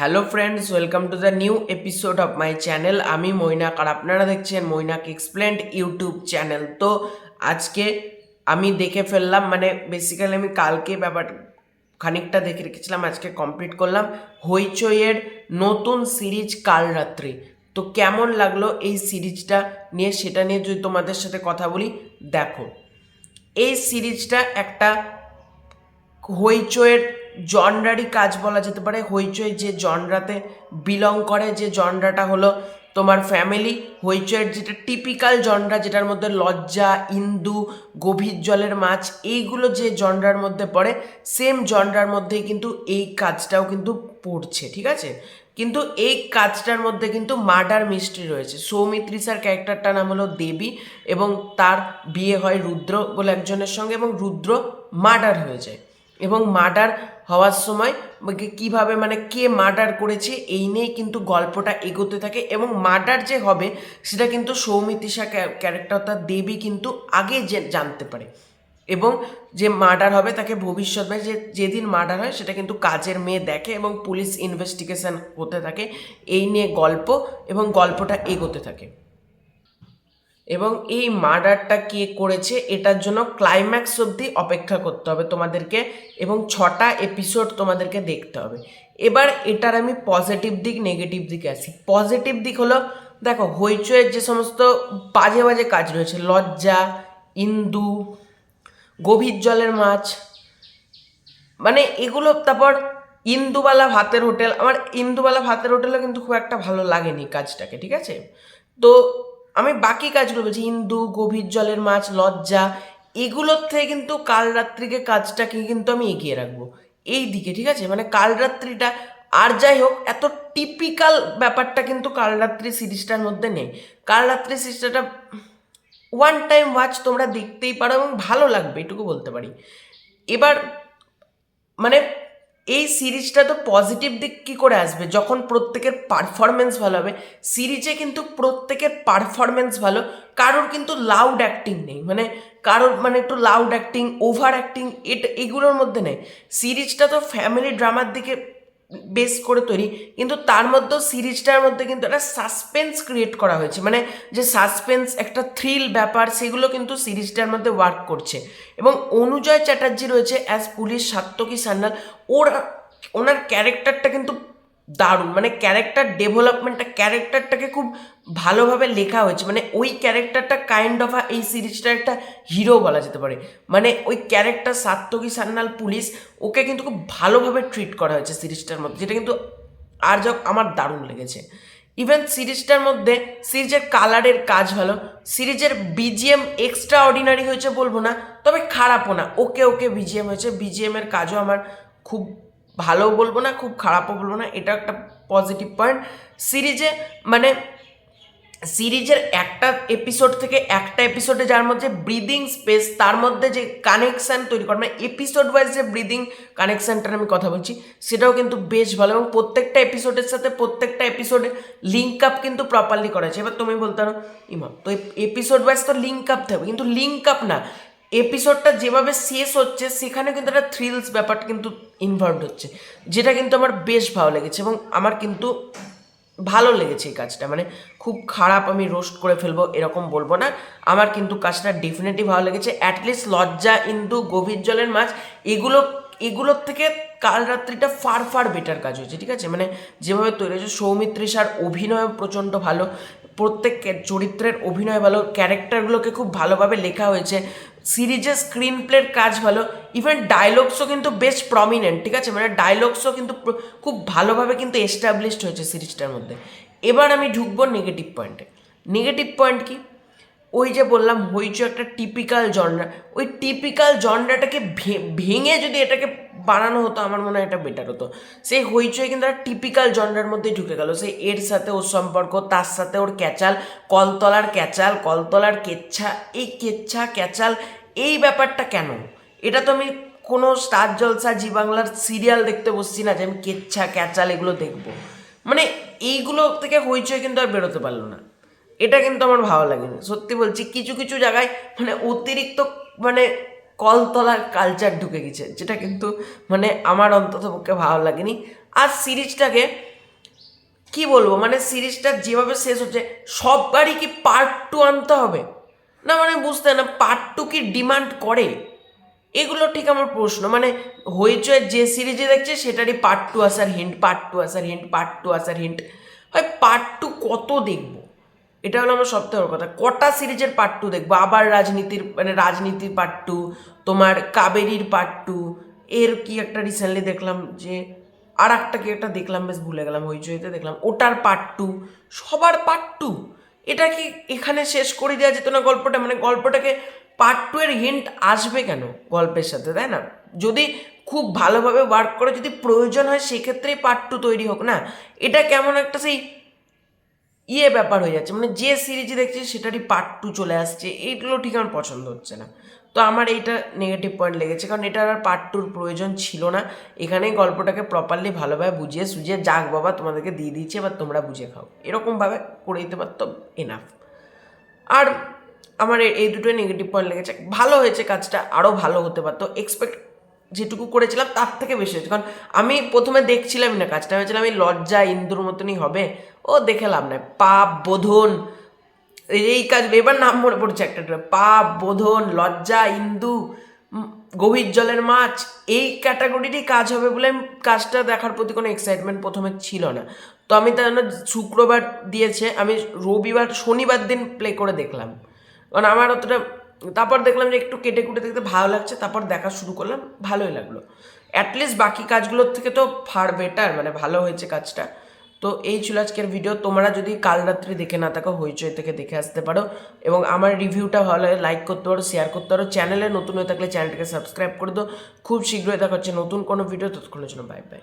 Hello friends welcome to the new episode of my channel আমি মৈনাক আর আপনারা দেখছেন Mainak explained YouTube channel তো আজকে আমি দেখে ফেললাম মানে বেসিক্যালি আমি কালকে ব্যাপার খানিকটা দেখে রেখেছিলাম, আজকে কমপ্লিট করলাম হইচইয়ের নতুন সিরিজ কাল রাত্রি। তো কেমন লাগল এই সিরিজটা নিয়ে? সেটা নিয়ে যদি তোমাদের সাথে কথা বলি, দেখো। এই সিরিজটা একটা হইচইয়ের জনরারই কাজ বলা যেতে পারে। হইচই যে জনরাতে বিলং করে, যে জনরাটা হলো তোমার ফ্যামিলি হইচইয়ের যেটা টিপিক্যাল জনরা, যেটার মধ্যে লজ্জা, ইন্দু, গভীর জলের মাছ, এইগুলো যে জনরার মধ্যে পড়ে সেম জনরার মধ্যেই কিন্তু এই কাজটাও কিন্তু পড়ছে, ঠিক আছে? কিন্তু এই কাজটার মধ্যে কিন্তু মার্ডার মিস্ট্রি রয়েছে। সৌমিত্রিসার ক্যারেক্টারটার নাম হলো দেবী এবং তার বিয়ে হয় রুদ্র বলে একজনের সঙ্গে এবং রুদ্র মার্ডার হয়ে যায়। এবং মার্ডার হওয়ার সময় কীভাবে মানে কে মার্ডার করেছে এই নিয়ে কিন্তু গল্পটা এগোতে থাকে এবং মার্ডার যে হবে সেটা কিন্তু সৌমিত্রিষা ক্যারেক্টার অর্থাৎ দেবী কিন্তু আগে জানতে পারে। এবং যে মার্ডার হবে তাকে ভবিষ্যৎ যে, যেদিন মার্ডার হয় সেটা কিন্তু কাজের মেয়ে দেখে এবং পুলিশ ইনভেস্টিগেশন হতে থাকে। এই নিয়ে গল্প এবং গল্পটা এগোতে থাকে। এবং এই মার্ডারটা কে করেছে, এটার জন্য ক্লাইম্যাক্স অবধি অপেক্ষা করতে হবে তোমাদেরকে এবং ছটা এপিসোড তোমাদেরকে দেখতে হবে। এবার এটার আমি পজিটিভ দিক নেগেটিভ দিকে আসি। পজিটিভ দিক হলো, দেখো, হইচইয়ের যে সমস্ত বাজে বাজে কাজ রয়েছে, লজ্জা, ইন্দু, গভীর জলের মাছ মানে এগুলো, তারপর ইন্দুবালা ভাতের হোটেল, আমার ইন্দুবালা ভাতের হোটেলও কিন্তু খুব একটা ভালো লাগেনি কাজটাকে, ঠিক আছে? তো আমি বাকি কাজগুলো বলছি হিন্দু, গভীর জলের মাছ, লজ্জা, এগুলোর থেকে কিন্তু কাল রাত্রিকে কাজটাকে কিন্তু আমি এগিয়ে রাখব। এই দিকে, ঠিক আছে? মানে কাল রাত্রিটা, আর যাই হোক, এত টিপিক্যাল ব্যাপারটা কিন্তু কাল রাত্রি সিরিজটার মধ্যে নেই। কাল রাত্রি সিরিজটা ওয়ান টাইম ওয়াচ তোমরা দেখতেই পারো এবং ভালো লাগবে, এটুকু বলতে পারি। এবার মানে এই সিরিজটা তো পজিটিভ দিক কী করে আসবে? যখন প্রত্যেকের পারফরমেন্স ভালো হবে, সিরিজে কিন্তু প্রত্যেকের পারফরমেন্স ভালো, কারোর কিন্তু লাউড অ্যাক্টিং নেই। মানে কারোর মানে একটু লাউড অ্যাক্টিং ওভার অ্যাক্টিং এটা, এগুলোর মধ্যে নেই। সিরিজটা তো ফ্যামিলি ড্রামার দিকে বেস করে তৈরি। কিন্তু তার মধ্যেও সিরিজটার মধ্যে কিন্তু একটা সাসপেন্স ক্রিয়েট করা হয়েছে। মানে যে সাসপেন্স, একটা থ্রিল ব্যাপার, সেগুলো কিন্তু সিরিজটার মধ্যে ওয়ার্ক করছে। এবং অনুজয় চ্যাটার্জি রয়েছে অ্যাজ পুলিশ সাত্যকী সান্যাল। ওর, ওনার ক্যারেক্টারটা কিন্তু দারুণ। মানে ক্যারেক্টার ডেভেলপমেন্টটা ক্যারেক্টারটাকে খুব ভালোভাবে লেখা হয়েছে। মানে ওই ক্যারেক্টারটা কাইন্ড অফ এই সিরিজটার একটা হিরো বলা যেতে পারে। মানে ওই ক্যারেক্টার সাত্তকী সান্যাল পুলিশ, ওকে কিন্তু খুব ভালোভাবে ট্রিট করা হয়েছে সিরিজটার মধ্যে, যেটা কিন্তু আর যক আমার দারুণ লেগেছে। ইভেন সিরিজটার মধ্যে সিরিজের কালারের কাজ ভালো, সিরিজের বিজিএম এক্সট্রা অর্ডিনারি হয়েছে বলব না, তবে খারাপও না। ওকে ওকে বিজিএম হয়েছে। বিজিএম এর কাজও আমার খুব ভালো বলব না, খুব খারাপও বলব না। এটা একটা পজিটিভ পয়েন্ট সিরিজে মানে সিরিজের একটা এপিসোড থেকে একটা এপিসোডে যার মধ্যে ব্রিদিং স্পেস তার মধ্যে যে কানেকশান তৈরি করা মানে এপিসোড ওয়াইজ যে ব্রিদিং কানেকশানটার আমি কথা বলছি, সেটাও কিন্তু বেশ ভালো এবং প্রত্যেকটা এপিসোডের সাথে প্রত্যেকটা এপিসোডে লিঙ্ক আপ কিন্তু প্রপারলি করা আছে। এবার তুমি বলতে পারো, ইমাম, তো এপিসোড ওয়াইজ তো লিঙ্ক আপ থাকবে, কিন্তু লিঙ্ক আপ না। এপিসোডটা যেভাবে শেষ হচ্ছে, সেখানে কিন্তু একটা থ্রিলস ব্যাপারটা কিন্তু ইনভলভ হচ্ছে, যেটা কিন্তু আমার বেশ ভালো লেগেছে এবং আমার কিন্তু ভালো লেগেছে এই কাজটা। মানে খুব খারাপ আমি রোস্ট করে ফেলব, এরকম বলব না। আমার কিন্তু কাজটা ডেফিনেটলি ভালো লেগেছে। অ্যাটলিস্ট লজ্জা, ইন্দু, গভীর জলের মাছ, এগুলো, এগুলোর থেকে কাল রাত্রিটা ফার ফার বেটার কাজ হয়েছে, ঠিক আছে? মানে যেভাবে তৈরি হয়েছে, সৌমিত্রিষার অভিনয় প্রচণ্ড ভালো, প্রত্যেক চরিত্রের অভিনয় ভালো ক্যারেক্টারগুলোকে খুব ভালোভাবে লেখা হয়েছে সিরিজের স্ক্রিন প্লের কাজ ভালো ইভেন ডায়লগসও কিন্তু বেশ প্রমিনেন্ট ঠিক আছে? মানে ডায়লগসও কিন্তু খুব ভালোভাবে কিন্তু এস্টাবলিশড হয়েছে সিরিজটার মধ্যে। এবার আমি ঢুকবো নেগেটিভ পয়েন্টে নেগেটিভ পয়েন্ট কি? ওই যে বললাম, হইচই একটা টিপিক্যাল জনরা ওই টিপিক্যাল জনরাটাকে ভেঙে যদি এটাকে বানানো হতো, আমার মনে হয় এটা বেটার হতো। সেই হইচই কিন্তু একটা টিপিক্যাল জনরার মধ্যেই ঢুকে গেল। সেই এর সাথে ওর সম্পর্ক, তার সাথে ওর ক্যাচাল, কলতলার ক্যাচাল, কলতলার কেচ্ছা, এই কেচ্ছা, ক্যাচাল এই ব্যাপারটা কেন? এটা তো আমি কোনো স্টার জলসা, জি বাংলার সিরিয়াল দেখতে বসছি না যে আমি কেচ্ছা, ক্যাচাল এগুলো দেখব। মানে এইগুলো থেকে হইচই কিন্তু আর বেরোতে পারল না। এটা কিন্তু আমার ভালো লাগেনি। সত্যি বলছি, কিছু কিছু জায়গায় মানে অতিরিক্ত মানে কলতলার কালচার ঢুকে গেছে, যেটা কিন্তু মানে আমার অন্তত পক্ষে ভালো লাগেনি। আর সিরিজটাকে কি বলব? মানে সিরিজটা যেভাবে শেষ হচ্ছে সববারই কি পার্ট টু আনতে হবে? না মানে বুঝতে না পার্ট টু কি ডিমান্ড করে? এগুলো ঠিক আমার প্রশ্ন মানে হইচয়ে যে সিরিজে দেখছে সেটারই পার্ট টু আসার হিন্ট পার্ট টু আসার হিন্ট পার্ট টু আসার হিন্ট হয় পার্ট টু কত দেখব? এটা হলো আমার সবথেকে বড় কথা। কটা সিরিজের পার্ট টু দেখব? আবার রাজনীতির মানে রাজনীতির পার্ট টু তোমার কাবেরীর পার্ট টু এর কি একটা রিসেন্টলি দেখলাম যে আর একটা কি একটা দেখলাম, বেশ ভুলে গেলাম, হইচইতে দেখলাম। ওটার পার্ট টু সবার পার্ট টু এটা কি এখানে শেষ করে দেওয়া যেত না গল্পটা? মানে গল্পটাকে পার্ট টু এর হিন্ট আসবে কেন গল্পের সাথে, তাই না? যদি খুব ভালোভাবে ওয়ার্ক করে, যদি প্রয়োজন হয়, সেক্ষেত্রেই পার্ট টু তৈরি হোক, না? এটা কেমন একটা সেই ইয়ে ব্যাপার হয়ে যাচ্ছে। মানে যে সিরিজে দেখছি সেটারই পার্ট টু চলে আসছে। এইগুলো ঠিক আমার পছন্দ হচ্ছে না। তো আমার এইটা নেগেটিভ পয়েন্ট লেগেছে। কারণ এটার আর পার্ট টুর প্রয়োজন ছিল না। এখানেই গল্পটাকে প্রপারলি ভালোভাবে বুঝিয়ে সুঝিয়ে যাক বাবা, তোমাদেরকে দিয়ে দিচ্ছে এবার তোমরা বুঝে খাও। এরকমভাবে করে দিতে পারতো এনাফ আর আমার এই দুটোই নেগেটিভ পয়েন্ট লেগেছে। ভালো হয়েছে কাজটা, আরও ভালো হতে পারতো। এক্সপেক্ট যেটুকু করেছিলাম, তার থেকে বেশি হয়েছে। কারণ আমি প্রথমে দেখছিলামই না কাজটা ভেবেছিলাম আমি লজ্জা ইন্দুর মতনই হবে। ও দেখেলাম না পাপ, বোধন, এই কাজ, এবার নাম মনে পড়ছে একটা। পাপ, বোধন, লজ্জা, ইন্দু গভীর জলের মাছ, এই ক্যাটাগরিরই কাজ হবে বলে কাজটা দেখার প্রতি কোনো এক্সাইটমেন্ট প্রথমে ছিল না। তো আমি তার জন্য শুক্রবার দিয়েছে, আমি রবিবার, শনিবার দিন প্লে করে দেখলাম। কারণ আমার অতটা তারপর দেখলাম যে একটু কেটে কুটে দেখতে ভালো লাগছে, তারপর দেখা শুরু করলাম, ভালোই লাগল। অ্যাটলিস্ট বাকি কাজগুলোর থেকে তো ফার বেটার মানে ভালো হয়েছে কাজটা। তো এই ছিল আজকের ভিডিও তোমরা যদি কাল রাত্রি দেখে না থাকো, হইচই থেকে দেখে আসতে পারো। এবং আমার রিভিউটা ভালো লাগে লাইক করতে পারো শেয়ার করতে পারো। চ্যানেলে নতুন হয়ে থাকলে চ্যানেলটাকে সাবস্ক্রাইব করে দাও। খুব শীঘ্রই দেখা হচ্ছে নতুন কোনো ভিডিও ততক্ষণের জন্য বাই বাই